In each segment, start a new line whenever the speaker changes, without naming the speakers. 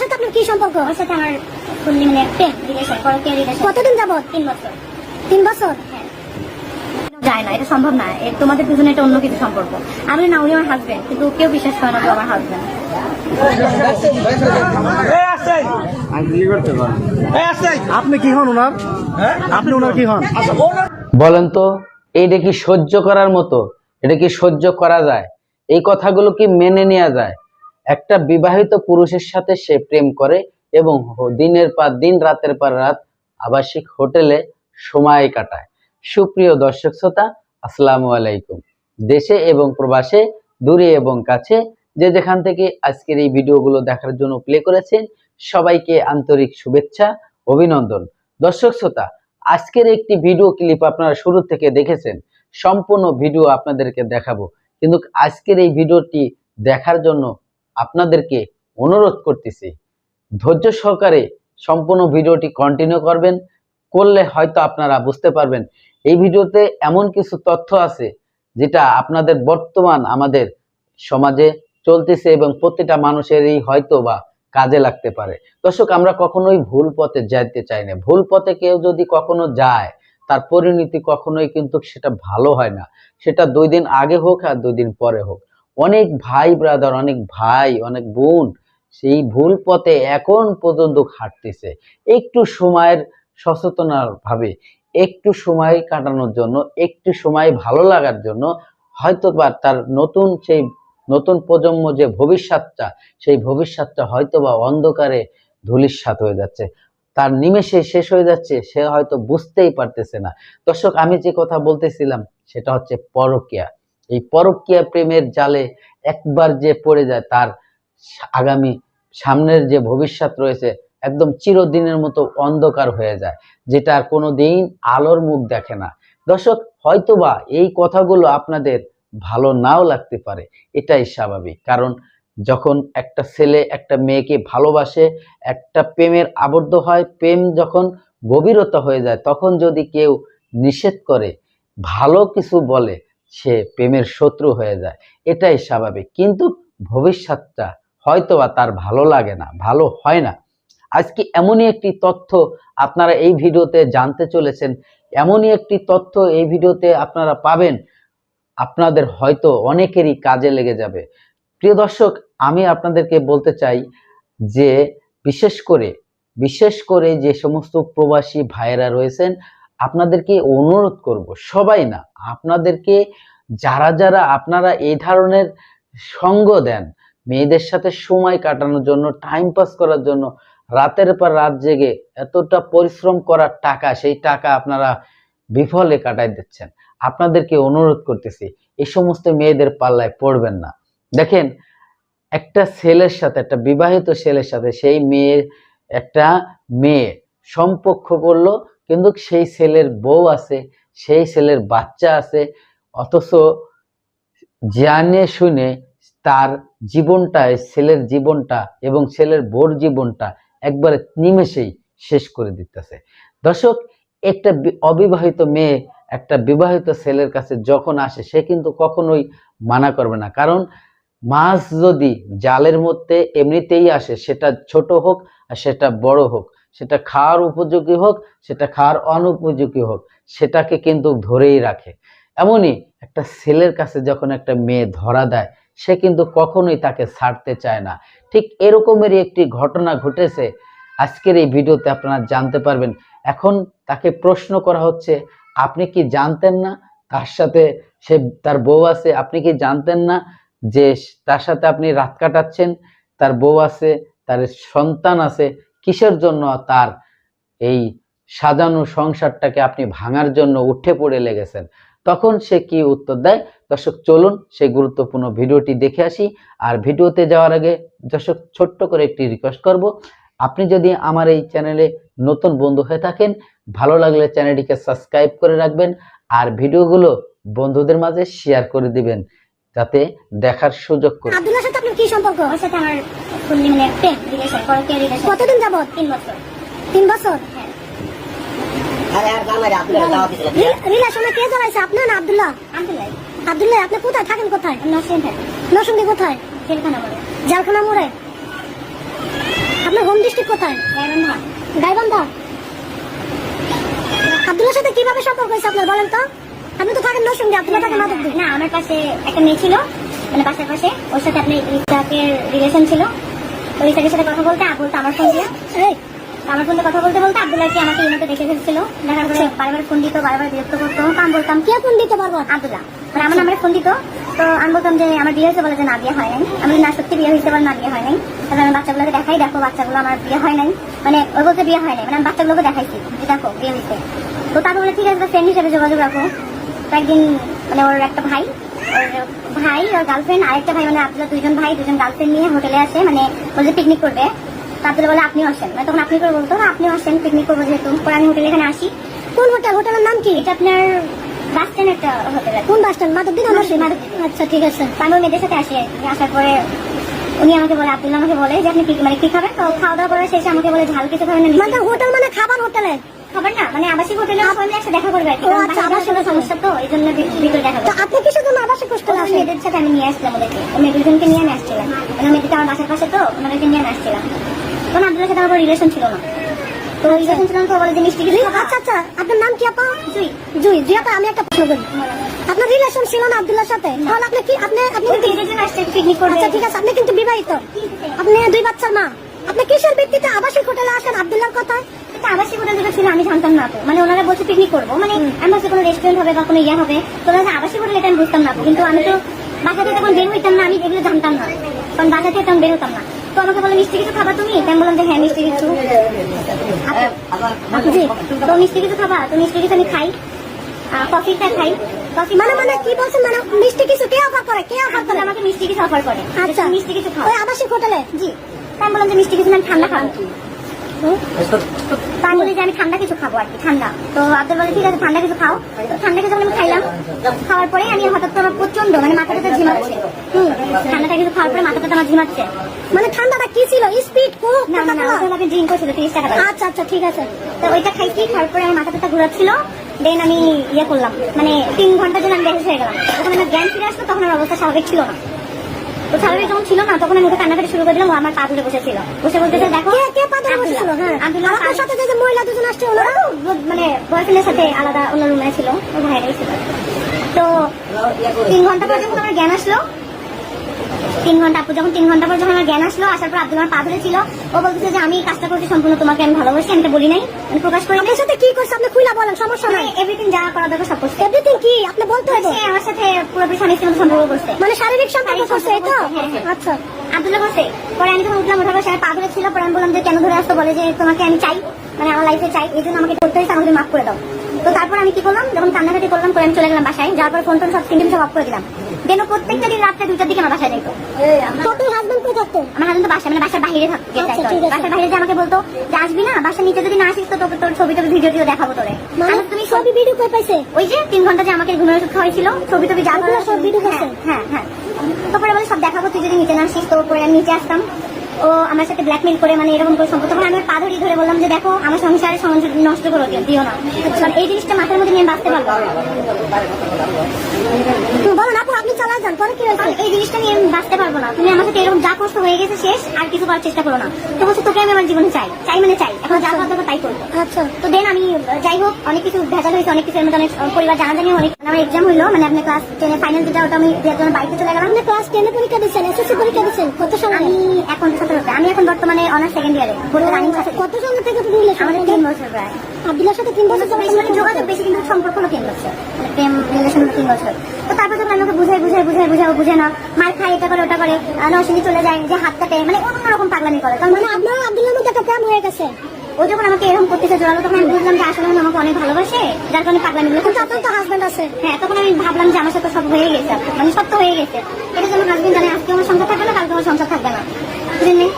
সাথে আপনার কি সম্পর্ক?
ওর সাথে আমার ফুললি মানে প্রেম রিলেশন পরকীয় রিলেশন।
কতদিন যাবত
তিন বছর।
তিন বছর?
হ্যাঁ। যায় না এটা সম্ভব না। তোমাদের এটা অন্য কিছু সম্পর্ক। আমি না উনি আমার হাজবেন্ড কিন্তু কেউ বিশ্বাস করে না আমার হাজবেন্ড
আপনি কি হন ওনার? আপনি ওনার কি হন?
বলেন তো এইটা কি সহ্য করার মতো? এটা কি সহ্য করা যায়? এই কথাগুলো কি মেনে নেওয়া যায়? একটা বিবাহিত পুরুষের সাথে সে প্রেম করে এবং দিনের পর দিন, রাতের পর রাত আবাসিক হোটেলে সময় কাটায়। সুপ্রিয় দর্শক শ্রোতা, আসসালামু আলাইকুম। দেশে এবং প্রবাসে, দূরে এবং কাছে যে যেখান থেকে আজকের এই ভিডিওগুলো দেখার জন্য প্লে করেছেন, সবাইকে আন্তরিক শুভেচ্ছা, অভিনন্দন। দর্শক শ্রোতা, আজকের একটি ভিডিও ক্লিপ আপনারা শুরু থেকে দেখেছেন, সম্পূর্ণ ভিডিও আপনাদেরকে দেখাবো। কিন্তু আজকের এই ভিডিওটি দেখার জন্য আপনাদেরকে অনুরোধ করতেছি, ধৈর্য সহকারে সম্পূর্ণ ভিডিওটি কন্টিনিউ করবেন, করলে হয়তো আপনারা বুঝতে পারবেন, এই ভিডিওতে এমন কিছু তথ্য আছে যেটা আপনাদের বর্তমান আমাদের সমাজে চলতেছে এবং প্রতিটা মানুষেরই হয়তো বা কাজে লাগতে পারে। দর্শক, আমরা কখনোই ভুল পথে যাইতে চাই না। ভুল পথে কেউ যদি কখনো যায়, তার পরিণতি কখনোই কিন্তু সেটা ভালো হয় না। সেটা দুই দিন আগে হোক আর দুই দিন পরে হোক। অনেক ভাই ব্রাদার অনেক ভাই, অনেক বোন সেই ভুল পথে এখন পর্যন্ত হাঁটতেছে। একটু সময়ের সচেতনার ভাবে, একটু সময় কাটানোর জন্য, একটু সময় ভালো লাগার জন্য হয়তো বা তার নতুন সেই নতুন প্রজন্ম যে ভবিষ্যৎটা, সেই ভবিষ্যৎটা হয়তো বা অন্ধকারে ধূলিসাৎ হয়ে যাচ্ছে। তার নিমেষে শেষ হয়ে যাচ্ছে, সে হয়তো বুঝতেই পারতেছে না। দর্শক, আমি যে কথা বলতেছিলাম, সেটা হচ্ছে পরকিয়া এই পরকিয়া প্রেমের জালে একবার যে পড়ে যায়, তার আগামী সামনের যে ভবিষ্যৎ রয়েছে, একদম চিরদিনের মতো অন্ধকার হয়ে যায়, যেটা আর কোনো দিন আলোর মুখ দেখে না। দর্শক, হয়তোবা এই কথাগুলো আপনাদের ভালো নাও লাগতে পারে, এটাই স্বাভাবিক। কারণ যখন একটা ছেলে একটা মেয়েকে ভালোবাসে, একটা প্রেমের আবদ্ধ হয়, প্রেম যখন গভীরতা হয়ে যায়, তখন যদি কেউ নিষেধ করে, ভালো কিছু বলে সে প্রেমের শত্রু হয়ে যায়। এটাই স্বাভাবিক। কিন্তু ভবিষ্যৎটা হয়তো বা তার ভালো লাগে না, ভালো হয় না। আজকে এমনই একটি তথ্য আপনারা এই ভিডিওতে জানতে চলেছেন। এমনই একটি তথ্য এই ভিডিওতে আপনারা পাবেন। আপনাদের হয়তো অনেকেরই কাজে লেগে যাবে। প্রিয় দর্শক, আমি আপনাদেরকে বলতে চাই যে, বিশেষ করে বিশেষ করে যে সমস্ত প্রবাসী ভাইয়েরা রয়েছেন আপনাদেরকে অনুরোধ করব, সবাই না, আপনাদেরকে যারা যারা আপনারা এই ধরনের সঙ্গ দেন, মেয়েদের সাথে সময় কাটানোর জন্য টাইম পাস করার জন্য, রাতের পর রাত জেগে এতটা পরিশ্রম করার টাকা, সেই টাকা আপনারা বিফলে কাটাই দিচ্ছেন। আপনাদেরকে অনুরোধ করতেছি এই সমস্ত মেয়েদের পাল্লায় পড়বেন না। দেখেন, একটা ছেলের সাথে, একটা বিবাহিত ছেলের সাথে, সেই মেয়ের একটা মেয়ে সম্পর্ক করল কিন্তু সেই ছেলের বউ আছে, সেই ছেলের বাচ্চা আছে, অথচ জানে শুনে তার জীবনটা ছেলের জীবনটা এবং ছেলের বোর জীবনটা একবারে নিমেষেই শেষ করে দিতেছে। দর্শক, একটা অবিবাহিত মেয়ে, একটা বিবাহিত ছেলের কাছে যখন আসে, সে কিন্তু কখনোই মানা করবে না। কারণ মাছ যদি জালের মধ্যে এমনিতেই আসে, সেটা ছোট হোক আর সেটা বড় হোক সেটা খাওয়ার উপযোগী হোক, সেটা খাওয়ার অনুপযোগী হোক, সেটাকে কিন্তু ধরেই রাখে। এমনই একটা ছেলের কাছে যখন একটা মেয়ে ধরা দেয়, সে কিন্তু কখনোই তাকে ছাড়তে চায় না। ঠিক এরকমেরই একটি ঘটনা ঘটেছে। আজকের এই ভিডিওতে আপনারা জানতে পারবেন। এখন তাকে প্রশ্ন করা হচ্ছে, আপনি কি জানতেন না? তার সাথে সে, তার বউ আছে, আপনি কি জানতেন না যে তার সাথে আপনি রাত কাটাচ্ছেন? তার বউ আছে, তার সন্তান আছে কিসের জন্য তার এই সাজানো সংসারটাকে আপনি ভাঙার জন্য উঠে পড়ে লেগেছেন? তখন সে কি উত্তর দেয়? দর্শক, চলুন সেই গুরুত্বপূর্ণ ভিডিওটি দেখে আসি। আর ভিডিওতে যাওয়ার আগে দর্শক, ছোট্ট করে একটি রিকোয়েস্ট করব। আপনি যদি আমার এই চ্যানেলে নতুন বন্ধু হয়ে থাকেন, ভালো লাগলে চ্যানেলটিকে সাবস্ক্রাইব করে রাখবেন আর ভিডিওগুলো বন্ধুদের মাঝে শেয়ার করে দিবেন, যাতে দেখার সুযোগ করে।
কি সম্পর্ক?
ওর সাথে আমার ফুললি মানে প্রেম রিলেশন পরকীয় রিলেশন
কতদিন যাবত
তিন বছর।
তিন বছর?
হ্যাঁ।
রিলেশনে কে জড়াইছে আপনার না আব্দুল্লাহ?
আলহামদুলিল্লাহ
আব্দুল্লাহ আপনি কোথায়? থাকেন কোথায়?
নরসিংহ
কোথায়?
জেলখানা
জালখানা মোড়ে? আপনার ডিস্ট্রিক্ট কোথায়?
গাইবান্ধা।
গাইবান্ধা? আব্দুল্লার সাথে কীভাবে সম্পর্ক হয়েছে আপনার বলেন তো? আপনি তো থাকেন নরসিংদী আব্দুল্লাহ থাকেন মাধবদী।
না আমার কাছে একটা মেয়ে ছিল। মানে পাশের পাশে ওর সাথে আপনি ইসাকের রিলেশন ছিল। তো ইসাকের সাথে কথা বলতে বলতে আমার ফোন দিয়ে আমার ফোনে কথা বলতে বলতে আব্দুল্লাহ কি আমাকে এই মতো দেখে ফেলছিল? দেখার পরে বারবার ফোন দিত বারবার বিরক্ত করতো। তো আমি বলতাম
কে ফোন দিতে পারব
আব্দুল্লাহ। মানে আমার নাম্বারে ফোন দিত। তো আমি বলতাম যে আমার বিয়ে হয়েছে বলে যে না বিয়ে হয় নাই। আমি না সত্যি বিয়ে হয়েছে বলে না বিয়ে হয় নাই। তারপরে আমি বাচ্চাগুলোকে দেখাই দেখো বাচ্চাগুলো আমার বিয়ে হয় নাই। মানে ওই বলতে বিয়ে হয় নাই। মানে আমি বাচ্চাগুলোকে দেখাইছি যে দেখো বিয়ে হয়েছে। তো তারপর ঠিক আছে ফ্রেন্ড হিসেবে যোগাযোগ রাখো। তো একদিন মানে ওর একটা ভাই ভাই ওর গার্লফ্রেন্ড আরেকটা ভাই মানে আব্দুল্লাহ দুজন ভাই দুজন গার্লফ্রেন্ড নিয়ে হোটেলে আসে মানে বলছে পিকনিক করবে। তারপরে বলে আপনিও আসেন। মানে তখন আপনি করে বলতো আপনিও আসেন পিকনিক করব যেহেতু। পরে আমি হোটেলে এখানে আসি।
কোন হোটেল হোটেলের নাম কি?
এটা আপনার বাস স্ট্যান্ড একটা হোটেল
কোন বাস স্ট্যান্ড আচ্ছা ঠিক আছে।
তো আমি ওই মেয়েদের সাথে আসি। আসার পরে উনি আমাকে বলে আমাকে বলে যে আপনি কি মানে কি খাবেন? তো খাওয়া দাওয়া করে শেষে আমাকে বলে ঝাল কিছু খাবেন না
মানে হোটেল মানে খাবার হোটেলে
খাবার না? মানে আবাসিক হোটেলে সবাই একসাথে দেখা করবে আর
ও, আচ্ছা, আবাসিক
সমস্যা তো এই জন্য ভি- দেখা
তো আপনি আবাসিক হোস্টেলে আসেন?
সাথে আমি নিয়ে আসলাম ওদেরকে। ওই দুজনকে নিয়ে আমি আসছিলাম। মানে আমার বাসার পাশে তো ওনাদেরকে নিয়ে আমি আসছিলাম। তখন আব্দুল্লার সাথে আমার রিলেশন ছিল না। তো রিলেশন ছিল না তো বলে যে মিষ্টি কিছু
আচ্ছা আচ্ছা আপনার নাম কি আপা?
জুই।
জুই জুই আপা আমি একটা প্রশ্ন করি। আপনার রিলেশন ছিল না আব্দুল্লার সাথে? তাহলে আপনি কি আপনি আপনি
পিকনিক
আচ্ছা ঠিক আছে আপনি কিন্তু বিবাহিত। আপনি দুই বাচ্চার মা। আপনি কিসের ভিত্তিতে আবাসিক হোটেলে আসেন আব্দুল্লাহর কথায়?
এটা আবাসিক হোটেল যেটা ছিল আমি জানতাম না মানে ওনারা বলছে পিকনিক করব। মানে আমি ভাবছি কোনো রেস্টুরেন্ট হবে বা কোনো ইয়ে হবে তো যে আবাসিক হোটেল এটা আমি বুঝতাম না। কিন্তু আমি তো বাসা থেকে তখন বের হইতাম না আমি এগুলো জানতাম না। কারণ বাসা থেকে তখন বের হতাম না। তো আমাকে বলে মিষ্টি কিছু খাবা তুমি? আমি বললাম যে হ্যাঁ মিষ্টি কিছু। তো মিষ্টি কিছু খাবা? তো মিষ্টি কিছু আমি খাই। কফিটা খাই। কফি
মানে মানে কি বলছেন মানে? মিষ্টি কিছু কে অফার করে? কে অফার করে?
আমাকে মিষ্টি কিছু অফার করে।
আচ্ছা।
মিষ্টি কিছু খাও।
আবাসিক হোটেলে?
জি। আমি বললাম যে মিষ্টি কিছু না আমি ঠান্ডা খাব। তা আমি যে আমি ঠান্ডা কিছু খাব আর কি ঠান্ডা। তো আব্দুল বলে ঠিক আছে ঠান্ডা কিছু খাও। ঠান্ডা কিছু আমি খাইলাম খাওয়ার পরে আমি হঠাৎ আমার প্রচণ্ড মানে মাথাটা ঝিমাচ্ছে হুম ঠান্ডাটা কিছু খাওয়ার পরে মাথাটা আমার ঝিমাচ্ছে
মানে ঠান্ডাটা কি ছিল? স্পিড কোক
না না আমাকে ড্রিঙ্ক করছিল তিরিশ টাকা
আচ্ছা আচ্ছা ঠিক আছে।
তো ওইটা খাইছি খাওয়ার পরে আমার মাথাটা ঘুরাচ্ছিল দেন আমি ইয়ে করলাম। মানে তিন ঘণ্টার জন্য আমি বেহেস হয়ে গেলাম। তখন আমার জ্ঞান ফিরে আসলো তখন আমার অবস্থা স্বাভাবিক ছিল না। তো স্বাভাবিক যখন ছিল না তখন আমি ওকে কান্নাকাটি শুরু করে দিলাম ও আমার পা ধরে বসেছিল বসে বলতেছে দেখো
কে কে পাদরে বসেছিল? হ্যাঁ।
আব্দুল্লাহ
আমার সাথে যে যে মহিলা দুজন আসছে
ওরা মানে বয়ফ্রেন্ডের সাথে আলাদা অন্য রুমে ছিল ও ভাইরাই ছিল। তো তিন ঘণ্টা পর যখন আমার জ্ঞান আসলো তিন ঘণ্টা পর যখন তিন ঘণ্টা পর যখন আমার জ্ঞান আসলো আসার পর আব্দুল আমার পা ধরে ছিল ও বলতেছে যে আমি কাজটা করছি সম্পূর্ণ তোমাকে আমি ভালোবাসি আমি বলি নাই আমি প্রকাশ করি
আপনার সাথে কি করছে আপনি খুইলা বলেন সমস্যা নাই।
এভরিথিং যা করা দরকার সব করছে
এভরিথিং কি? আপনি বলতে হবে।
আমার সাথে পুরোপুরি স্বামী স্ত্রীর সম্পর্ক করছে।
মানে শারীরিক সম্পর্ক করছে এই তো?
হ্যাঁ, হ্যাঁ।
আচ্ছা।
আব্দুল্লাহ করছে পরে আমি যখন উঠলাম ওঠার পর পা ধরে ছিল পরে আমি বললাম যে কেন ধরে আসতো বলে যে তোমাকে আমি চাই মানে আমার লাইফে চাই এই জন্য আমাকে করতে হয়েছে আমাকে মাফ করে দাও। তো তারপর আমি কি করলাম? যখন কান্নাকাটি করলাম করে আমি চলে গেলাম বাসায়। যাওয়ার পর ফোন টোন সব তিনটে সব অফ করে দিলাম। দেন প্রত্যেকটা দিন রাত্রে দুইটার দিকে আমার বাসায় যাইতো।
তো তুই হাজবেন্ড কই থাকতো?
আমার হাজবেন্ড তো বাসায় মানে বাসার বাইরে থাকতে
আচ্ছা।
বাসার বাইরে যে আমাকে বলতো যে আসবি না? বাসার নিচে যদি না আসিস তো তোকে তোর ছবি টবি ভিডিও টিও দেখাবো তোরে।
মানে
তুমি
ছবি ভিডিও কই পাইছে?
ওই যে তিন ঘণ্টা যে আমাকে ঘুমের ওষুধ খাওয়াইছিল ছবি টবি যা
সব video করছে?
হ্যাঁ হ্যাঁ তারপরে বলে সব দেখাবো তুই যদি নিচে না আসিস তো পরে আমি নিচে আসতাম। ও আমার সাথে ব্ল্যাকমেল করে মানে এরকম করে সম্পর্ক। তখন আমি পা ধরিয়ে ধরে বললাম যে দেখো আমার সংসারে নষ্ট করে দিও না। এই জিনিসটা মাথার মধ্যে নিয়ে বাঁচতে পারব
হুম, না আপু আপনি চালাই যান পরে কি হয়েছে?
এই জিনিসটা নিয়ে আমি বাঁচতে পারব না। তুমি আমার সাথে এরকম যা কষ্ট হয়ে গেছে শেষ আর কিছু করার চেষ্টা করো না। তো বলছে তোকে আমি আমার জীবনে চাই চাই মানে চাই। এখন যা করার দরকার তাই করব।
আচ্ছা।
তো দেন আমি যাই হোক অনেক কিছু ভেজাল হয়েছে অনেক কিছু এর অনেক পরিবার জানা জানি অনেক আমার এক্সাম হইল মানে আপনার ক্লাস টেনে ফাইনাল যেটা ওটা আমি জন্য বাড়িতে চলে গেলাম
আপনি ক্লাস টেনে পরীক্ষা দিচ্ছেন এসএসসি পরীক্ষা দিচ্ছেন কত সালে?
আমি এখন সতেরোতে আমি এখন বর্তমানে অনার্স সেকেন্ড ইয়ারে
কত সালে থেকে তুমি
আমাদের তিন বছর প্রায়।
আব্দুল্লাহর সাথে তিন বছর
মানে যোগাযোগ বেশি কিন্তু সম্পর্ক হলো তিন বছর। মানে প্রেম রিলেশন তিন বছর। তো তারপর যখন আমাকে বুঝাই বুঝাই বুঝাই বুঝাই বুঝে না মার খাই এটা করে ওটা করে আহ, নরসিংদী চলে যায় যে হাত কাটে মানে অন্য রকম পাগলামি করে। কারণ
মানে আপনার আব্দুল্লাহর মধ্যে একটা প্রেম হয়ে গেছে।
ও যখন আমাকে এরকম করতেছে জোরালো তখন আমি বুঝলাম যে আসলে আমাকে অনেক ভালোবাসে যার কারণে পাগলামি গুলো
কিন্তু আপনার তো হাজবেন্ড আছে।
হ্যাঁ তখন আমি ভাবলাম যে আমার সাথে সব হয়ে গেছে মানে সব তো হয়ে গেছে। এটা যেমন হাজবেন্ড জানে আজকে আমার সংসার থাকবে না কালকে আমার সংসার থাকবে না। বুঝলেন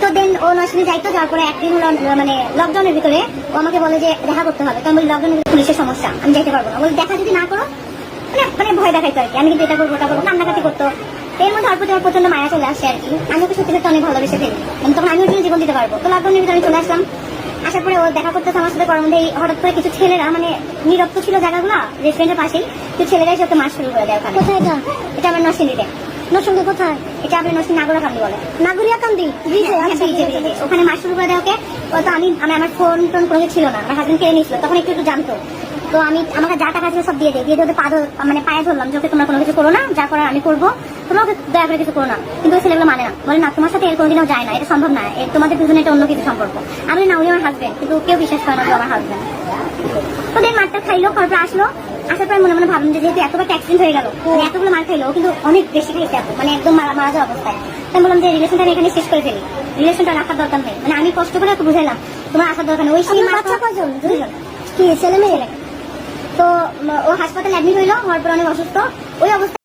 তো দেন ও নরসিংদী যাইতো যাওয়ার পরে একদিন মানে লকডাউনের ভিতরে ও আমাকে বলে যে দেখা করতে হবে। তো আমি বলি লকডাউনের ভিতরে পুলিশের সমস্যা আমি যাইতে পারব না। বলি দেখা যদি না করো মানে মানে ভয় দেখাইতো আর কি। আমি কিন্তু এটা করব ওটা করব কান্নাকাটি করতো। এর মধ্যে অল্প আমার প্রচণ্ড মায়া চলে আসছে আর কি। আমি ওকে সত্যি সত্যি অনেক ভালোবেসে ফেলি। মানে তখন আমি ওর জন্য জীবন দিতে পারব। তো লকডাউনের ভিতরে আমি চলে আসলাম। আসার পরে ও দেখা করতেছে আমার সাথে করার মধ্যে হঠাৎ করে কিছু ছেলেরা মানে নিরক্ত ছিল জায়গাগুলো রেস্টুরেন্টের পাশেই কিছু ছেলেরা এসে ওকে মাছ শুরু করে দেয় ওখানে।
কোথায় এটা?
এটা আমার নরসিংদীতে।
নরসিংদী কোথায়?
এটা আপনি নরসিং নাগরাকান্দি বলে।
নাগরিয়াকান্দি?
হ্যাঁ,
আচ্ছা,
ব্রিজে, ব্রিজে। ওখানে মাছ শুরু করে দেওয়া ওকে। ও তো আমি আমি আমার ফোন টোন কোনো ছিল না। আমার হাজবেন্ড কেড়ে নিয়েছিল। তখন একটু একটু জানতো। তো আমি আমাকে যা টাকা ছিল সব দিয়ে দেয় দিয়ে ওদের পা মানে পায়ে ধরলাম যে ওকে তোমরা কোনো কিছু করো না যা করার আমি করব তোমরা ওকে দয়া করে কিছু করো না। কিন্তু ওই ছেলেগুলো মানে না। বলে না তোমার সাথে এর কোনোদিনও যায় না এটা সম্ভব না। তোমাদের দুজনে এটা অন্য কিছু সম্পর্ক। আমি না উনি আমার হাজবেন্ড কিন্তু কেউ বিশ্বাস করে না আমার হাজবেন্ড ওদের মারটা খাইলো তারপর আসলো। আসার পর মনে মনে ভাবলাম যে যেহেতু এতবার অ্যাক্সিডেন্ট হয়ে গেল মানে এতগুলো মার খাইলো কিন্তু অনেক বেশি খাইছে এত, মানে একদম মারা মারা যাওয়া অবস্থায়। তাই বললাম যে রিলেশনটা আমি এখানে শেষ করে ফেলি। রিলেশনটা রাখার দরকার নেই। মানে আমি কষ্ট করে ওকে বুঝাইলাম তোমার আসার দরকার নেই। ওই সেই
বাচ্চা কজন?
দুজন।
কি ছেলে মেয়ে?
তো ও হাসপাতালে অ্যাডমিট হইল হওয়ার পর অনেক অসুস্থ। ওই অবস্থায়